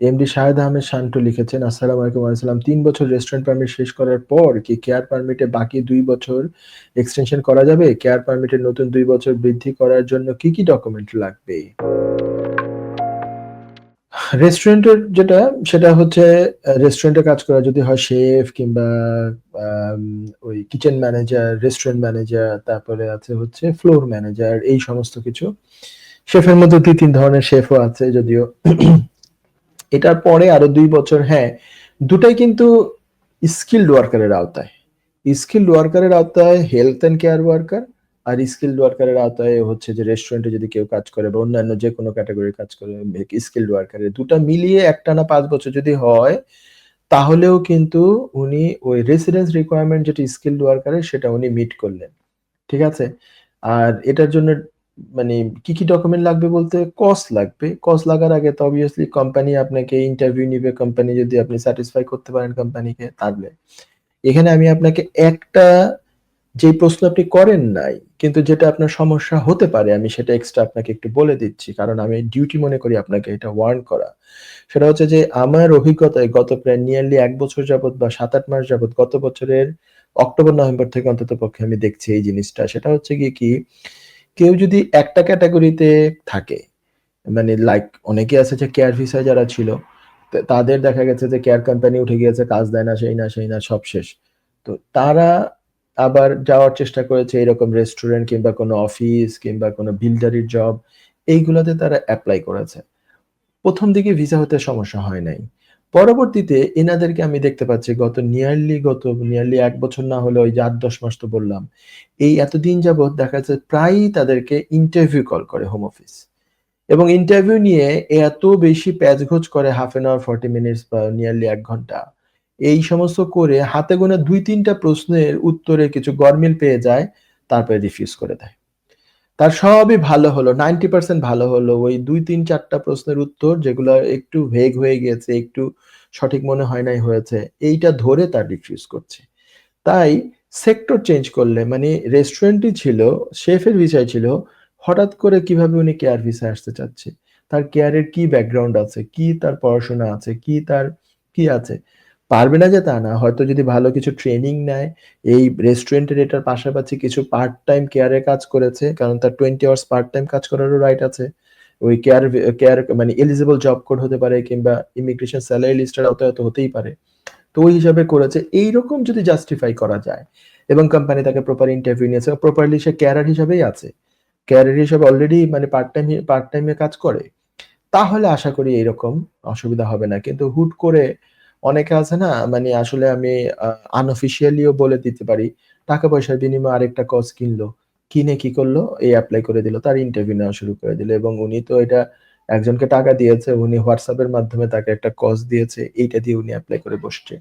MD Shahed Ahmed Shantu লিখেছেন, আসসালামু আলাইকুম আসসালাম তিন বছর রেস্টুরেন্ট পারমিট শেষ করার পর কি কেয়ার পারমিটে বাকি দুই বছর এক্সটেনশন করা যাবে? কেয়ার পারমিটের নতুন দুই বছর বৃদ্ধি করার জন্য কি কি ডকুমেন্ট লাগবে? রেস্টুরেন্টের যেটা, সেটা হচ্ছে রেস্টুরেন্টে কাজ করা যদি হয় শেফ কিংবা ওই কিচেন ম্যানেজার রেস্টুরেন্ট ম্যানেজার তারপরে আছে হচ্ছে ফ্লোর ম্যানেজার এই সমস্ত কিছু। শেফের মধ্যে দুই তিন ধরনের শেফও আছে যদিও এটার পরে আরও দুই বছর হ্যাঁ দুটাই কিন্তু স্কিল্ড ওয়ার্কারের আওতায়। স্কিল্ড ওয়ার্কারের আওতায় হেলথ অ্যান্ড কেয়ার ওয়ার্কার আর স্কিল্ড ওয়ার্কারের আওতায় হচ্ছে যে রেস্টুরেন্টে যদি কেউ কাজ করে বা অন্যান্য যে কোনো ক্যাটাগরির কাজ করে স্কিল্ড ওয়ার্কারের দুটা মিলিয়ে একটা না পাঁচ বছর যদি হয়, তাহলেও কিন্তু উনি ওই রেসিডেন্স রিকোয়ারমেন্ট যেটা স্কিল্ড ওয়ার্কারের সেটা উনি মিট করলেন। ঠিক আছে? আর এটার জন্য মানে কি কি ডকুমেন্ট লাগবে বলতে? কস্ট লাগবে। কস্ট লাগার আগে তো অবভিয়াসলি কোম্পানি আপনাকে ইন্টারভিউ নিবে কোম্পানি যদি আপনি স্যাটিসফাই করতে পারেন কোম্পানিকে তাহলে এখানে আমি আপনাকে একটা যে প্রশ্ন আপনি করেন নাই, কিন্তু যেটা আপনার সমস্যা হতে পারে, আমি সেটা এক্সট্রা আপনাকে একটু বলে দিচ্ছি, কারণ আমি ডিউটি মনে করি আপনাকে এটা ওয়ার্ন করা। সেটা হচ্ছে যে, আমার অভিজ্ঞতায় গত প্রায় নিয়ারলি এক বছর যাবৎ বা সাত আট মাস যাবত গত বছরের অক্টোবর নভেম্বর থেকে অন্তত পক্ষে আমি দেখছি এই জিনিসটা। সেটা হচ্ছে গিয়ে কি কেউ যদি একটা ক্যাটাগরিতে থাকে মানে লাইক অনেকে আছে যে কেয়ার ভিসা যারা ছিল তাদের দেখা গেছে যে কেয়ার কোম্পানি উঠে গিয়েছে, কাজ দেয় না, সেই না সেই না, সব শেষ। তো তারা আবার যাওয়ার চেষ্টা করেছে এরকম রেস্টুরেন্ট কিংবা কোনো অফিস কিংবা কোনো বিল্ডারির জব এইগুলোতে তারা অ্যাপ্লাই করেছে। প্রথম দিকে ভিসা হতে সমস্যা হয় নাই। পরবর্তীতে এনাদেরকে আমি দেখতে পাচ্ছি গত নিয়ারলি গত নিয়ারলি এক বছর না হলে ওই যে আট, দশ মাস তো বললাম, এই এতদিন যাবৎ দেখা যাচ্ছে প্রায়ই তাদেরকে ইন্টারভিউ কল করে হোম অফিস এবং ইন্টারভিউ নিয়ে এত বেশি প্যাচঘোচ করে half an hour forty minutes বা নিয়ারলি এক ঘণ্টা, এই সমস্ত করে হাতে গোনা দুই, তিনটা প্রশ্নের উত্তরে কিছু গরমিল পেয়ে যায়, তারপরে রিফিউজ করে দেয়। তার সবই ভালো হলো নাইনটি পার্সেন্ট ভালো হলো। ওই দুই, তিন, চারটা প্রশ্নের উত্তর যেগুলো একটু ভেগ হয়ে গিয়েছে, একটু সঠিক মনে হয় নাই হয়েছে, এইটা ধরে তার রিফিউজ করছে। তাই সেক্টর চেঞ্জ করলে মানে রেস্টুরেন্টই ছিল শেফের বিষয় ছিল, হঠাৎ করে কীভাবে উনি কেয়ার ভিসা আসতে চাচ্ছে? তার কেয়ারের কি ব্যাকগ্রাউন্ড আছে? কি তার পড়াশোনা আছে? কি তার কি আছে? পারবে না যে তা না। হয়তো যদি ভালো কিছু ট্রেনিং নেয়, এই রেস্টুরেন্টের এটার পাশাপাশি কিছু পার্ট টাইম কেয়ারে কাজ করেছে, কারণ তার টোয়েন্টি আওয়ার্স পার্ট টাইম কাজ করারও রাইট আছে। ওই কেয়ার কেয়ার মানে এলিজিবল জব কোড হতে পারে কিংবা ইমিগ্রেশন স্যালারি লিস্টের আওতায় হয়তো হতেই পারে। তো ওই হিসাবে করেছে। এইরকম যদি জাস্টিফাই করা যায়, এবং কোম্পানি তাকে প্রপার ইন্টারভিউ নিয়েছে প্রপারলি সে ক্যারার হিসাবেই আছে। ক্যারিয়ার হিসাবে অলরেডি মানে পার্ট টাইম পার্ট টাইমে কাজ করে। তাহলে আশা করি এরকম অসুবিধা হবে না। কিন্তু হুট করে অনেকে আছে না মানে আসলে আমি আনঅফিসিয়ালিও বলে দিতে পারি টাকা পয়সার বিনিময়ে আরেকটা কজ কিনলো, কিনে কি করল? এই অ্যাপ্লাই করে দিল, তার ইন্টারভিউ নেওয়া শুরু করে দিল এবং উনি তো এটা একজনকে টাকা দিয়েছে, উনি হোয়াটসঅ্যাপের মাধ্যমে তাকে একটা কজ দিয়েছে, এইটা দিয়ে উনি অ্যাপ্লাই করে বসছে।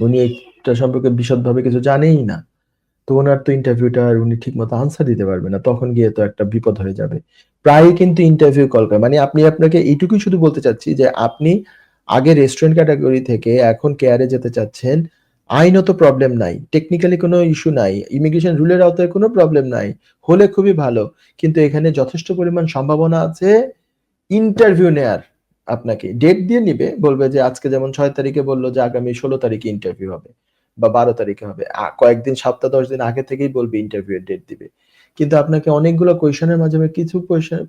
উনি এটা সম্পর্কে বিশদভাবে কিছু জানেই না, তো ওনার তো ইন্টারভিউটা আর উনি ঠিক মতো আনসার দিতে পারবে না, তখন গিয়ে তো একটা বিপদ হয়ে যাবে। প্রায় কিন্তু ইন্টারভিউ কল করে মানে আপনি আপনাকে এইটুকুই শুধু বলতে চাচ্ছি যে আপনি আগে রেস্টুরেন্ট ক্যাটাগরি থেকে এখন কেয়ারে যেতে চাচ্ছেন, আইনত প্রবলেম নাই টেকনিক্যালি কোনো ইস্যু নাই ইমিগ্রেশন রুলের আওতায় কোনো প্রবলেম নাই, হলে খুবই ভালো, কিন্তু এখানে যথেষ্ট পরিমাণ সম্ভাবনা আছে ইন্টারভিউ নেয়ার আপনাকে ডেট দিয়ে নিবে, বলবে যে আজকে যেমন ছয় তারিখে বলল যে আগামী ষোলো তারিখে ইন্টারভিউ হবে, বা বারো তারিখে হবে কয়েকদিন, সপ্তাহ, দশ দিন আগে থেকেই বলবে ইন্টারভিউ ডেট দিবে। কিন্তু আপনাকে অনেকগুলো কোয়েশনের মাধ্যমে কিছু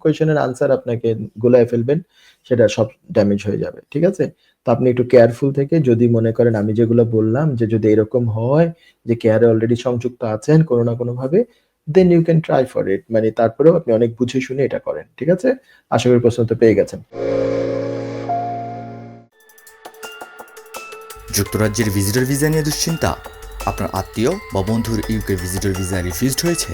কোয়েশনের আনসার আপনাকে গোলায় ফেলবেন, সেটা সব ড্যামেজ হয়ে যাবে, ঠিক আছে? তো আপনি একটু কেয়ারফুল থেকে যদি মনে করেন, আমি যেগুলো বললাম, যে যদি এরকম হয়, যে কেয়ারে অলরেডি সংযুক্ত আছেন কোনো না কোনো ভাবে then you can try for it মানে তারপরেও আপনি অনেক বুঝে শুনে এটা করেন, ঠিক আছে? আশা করি প্রশ্ন তো পেয়ে গেছেন। যুক্তরাজ্যের ভিজিটর ভিসা নিয়ে দুশ্চিন্তা? আপনার আত্মীয় বা বন্ধুর ইউকে ভিজিটর ভিসা রিফিউজড হয়েছে?